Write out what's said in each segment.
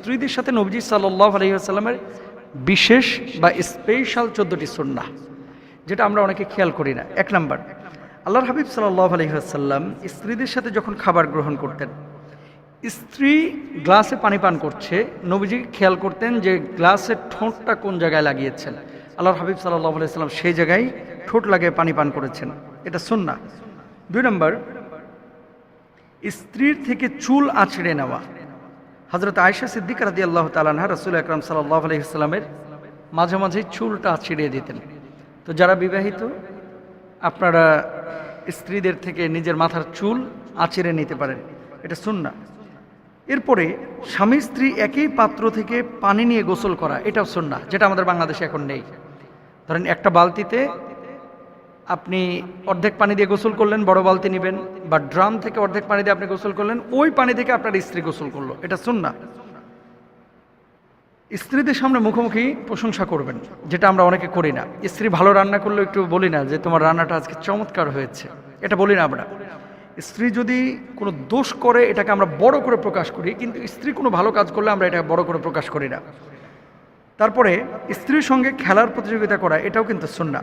স্ত্রীদের সাথে নবজি সাল্লাহ আলহিহাস্লামের বিশেষ বা স্পেশাল চোদ্দোটি সুন্না যেটা আমরা অনেকে খেয়াল করি না। এক নাম্বার, আল্লাহর হাবিব সাল্লাহ আলহিহাসাল্লাম স্ত্রীদের সাথে যখন খাবার গ্রহণ করতেন, স্ত্রী গ্লাসে পানি পান করছে, নবীজি খেয়াল করতেন যে গ্লাসের ঠোঁটটা কোন জায়গায় লাগিয়েছেন। আল্লাহর হাবিব সাল্লাহ আলাইসাল্লাম সেই জায়গায় ঠোঁট লাগিয়ে পানি পান করেছেন। এটা সুন্না দুই নম্বর, স্ত্রীর থেকে চুল আছড়ে নেওয়া। হজরত আয়সা সিদ্দিক রাদি আল্লাহ তালানহা রসুল আকরাম সাল্লাহ আলহিসাল্লামের মাঝে মাঝে চুলটা আছড়িয়ে দিতেন। তো যারা বিবাহিত, আপনারা স্ত্রীদের থেকে নিজের মাথার চুল আছড়ে নিতে পারেন। এটা সুন্না এরপরে স্বামী স্ত্রী একই পাত্র থেকে পানি নিয়ে গোসল করা, এটাও সুন্না যেটা আমাদের বাংলাদেশে এখন নেই। ধরেন একটা বালতিতে আপনি অর্ধেক পানি দিয়ে গোসল করলেন, বড় বালতি নেবেন, বা ড্রাম থেকে অর্ধেক পানি দিয়ে আপনি গোসল করলেন, ওই পানি থেকে আপনার স্ত্রী গোসল করল। এটা শুন না স্ত্রীদের সামনে মুখোমুখি প্রশংসা করবেন, যেটা আমরা অনেকে করি না। স্ত্রী ভালো রান্না করলেও একটু বলি না যে, তোমার রান্নাটা আজকে চমৎকার হয়েছে। এটা বলি না আমরা। স্ত্রী যদি কোনো দোষ করে, এটাকে আমরা বড় করে প্রকাশ করি, কিন্তু স্ত্রী কোনো ভালো কাজ করলে আমরা এটা বড় করে প্রকাশ করি না। তারপরে, স্ত্রীর সঙ্গে খেলার প্রতিযোগিতা করা, এটাও কিন্তু সুন্না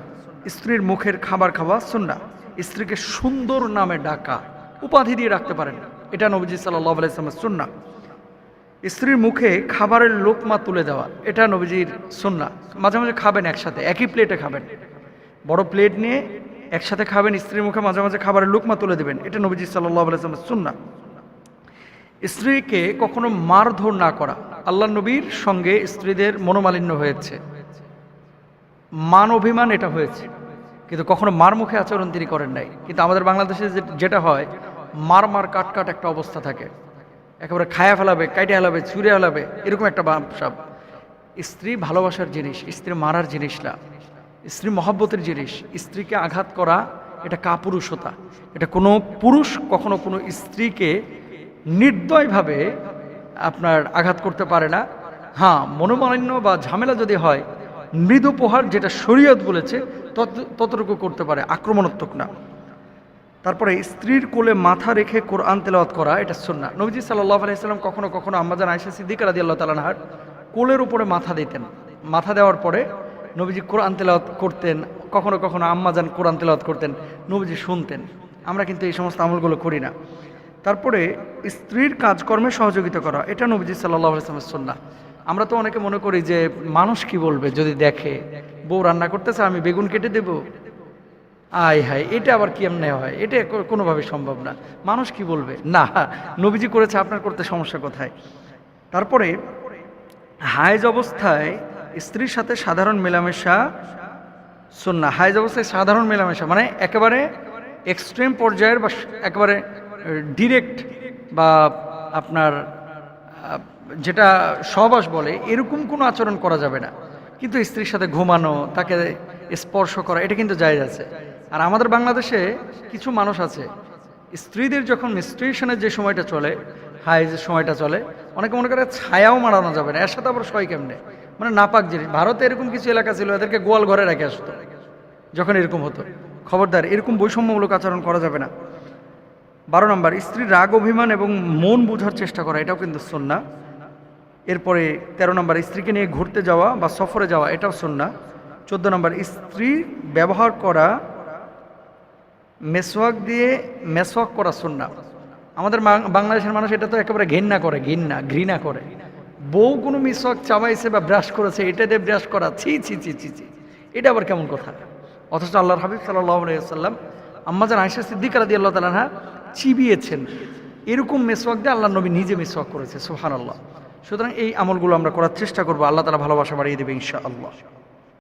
স্ত্রীর মুখের খাবার খাওয়া সুন্না স্ত্রীকে সুন্দর নামে ডাকা, উপাধি দিয়ে রাখতে পারেন। এটা নবজি সাল্লাহ আলাইসলামের সুন্না স্ত্রীর মুখে খাবারের লোকমা তুলে দেওয়া, এটা নবীজির সুন্না মাঝে মাঝে খাবেন একসাথে, একই প্লেটে খাবেন। বড় প্লেট নিয়ে একসাথে খাবেন, স্ত্রীর মুখে মাঝে মাঝে খাবারের লোকমা তুলে দেবেন, এটা নবীজি সাল্লাহ আলাইসলামের সুন্না স্ত্রীকে কখনো মারধর না করা আল্লাহ নবীর সঙ্গে স্ত্রীদের মনোমালিন্য হয়েছে। মান অভিমান এটা হয়েছে। কিন্তু কখনো মার মুখে আচরণ তিনি করেন নাই। কিন্তু আমাদের বাংলাদেশে যেটা হয়, মার মার কাট কাট একটা অবস্থা থাকে। একেবারে খায়া ফেলাবে, কাইটে ফেলাবে ছুঁড়ে ফেলাবে এরকম একটা ভাবসাব স্ত্রী ভালোবাসার জিনিস, স্ত্রী মারার জিনিস না। স্ত্রী মহব্বতের জিনিস, স্ত্রীকে আঘাত করা, এটা কাপুরুষতা। এটা কোনো পুরুষ কখনো কোনো স্ত্রীকে নির্দয়ভাবে আপনার আঘাত করতে পারে না। হ্যাঁ মনোমালিন্য বা ঝামেলা যদি হয়, মৃদু প্রহার যেটা শরীয়ত বলেছে ততটুকু করতে পারে, আক্রমণাত্মক না। তারপরে স্ত্রীর কোলে মাথা রেখে কোরআন তেলাওয়াত করা, এটা সুন্না নবীজি সাল্লাহ আলাইসাল্লাম কখনো কখনো আম্মাজান আয়সা সিদ্দিক রাদি আল্লাহ তালানহার কোলের উপরে মাথা দিতেন। মাথা দেওয়ার পরে নবীজি কোরআন তেলাওয়াত করতেন, কখনো কখনো আম্মাজান কোরআন তেলাওয়াত করতেন, নবীজি শুনতেন। আমরা কিন্তু এই সমস্ত আমলগুলো করি না। তারপরে স্ত্রীর কাজকর্মে সহযোগিতা করা, এটা নবীজি সাল্লাহ আলাইসলামের সুন্না আমরা তো অনেকে মনে করি যে মানুষ কি বলবে যদি দেখে বউ রান্না করতেছে, আমি বেগুন কেটে দেবো। আয় হায়, এটা আবার কেমনে হয়? এটা কোনোভাবে সম্ভব না। মানুষ কি বলবে? না, নবীজি করেছে, আপনার করতে সমস্যা কোথায়? তারপরে, হায়েজ অবস্থায় স্ত্রীর সাথে সাধারণ মেলামেশা সুন্না হায়েজ অবস্থায় সাধারণ মেলামেশা মানে একেবারে এক্সট্রিম পর্যায়ের বা একেবারে ডিরেক্ট বা আপনার যেটা সহবাস বলে, এরকম কোনো আচরণ করা যাবে না। কিন্তু স্ত্রীর সাথে ঘুমানো, তাকে স্পর্শ করা, এটা কিন্তু জায়জ আছে। আর আমাদের বাংলাদেশে কিছু মানুষ আছে, স্ত্রীদের যখন মিস্ট্রেশনের যে সময়টা চলে, হাই যে সময়টা চলে, অনেকে মনে করে ছায়াও মারানো যাবে না, এর সাথে আবার সয় কেমনে? মানে নাপাক জিনিস। ভারতে এরকম কিছু এলাকা ছিল, এদেরকে গোয়াল ঘরে রেখে আসতো, যখন এরকম হতো। খবরদার, এরকম বৈষম্যমূলক আচরণ করা যাবে না। বারো নম্বর, স্ত্রীর রাগ, অভিমান এবং মন বোঝার চেষ্টা করা, এটাও কিন্তু সন্না এরপরে তেরো নম্বর, স্ত্রীকে নিয়ে ঘুরতে যাওয়া বা সফরে যাওয়া, এটাও সন্না চোদ্দ নম্বর, স্ত্রী ব্যবহার করা, মেসওয়াক দিয়ে মেসওয়াক করা সন্না আমাদের বাংলাদেশের মানুষ এটা তো একেবারে ঘেন্না করে, ঘৃণা ঘৃণা করে। বউ কোনো মিসওয়াক চাবাইছে বা ব্রাশ করেছে, এটা দিয়ে ব্রাশ করা, ছি ছি ছি ছি ছি। এটা আবার কেমন কথা? অথচ আল্লাহর হাবিব সাল্লাহ সাল্লাম আম্মাজান আয়সা সিদ্দিকার দিয়ে আল্লাহ তালাহা চিবিয়েছেন। এরকম মেসওয়াক দিয়ে আল্লাহ নবী নিজে মেসওয়াক করেছে সোহান আল্লাহ সুতরাং এই আমলগুলো আমরা করার চেষ্টা করব। আল্লাহ তালা ভালোবাসা বাড়িয়ে দেবে ইনশা আল্লাহ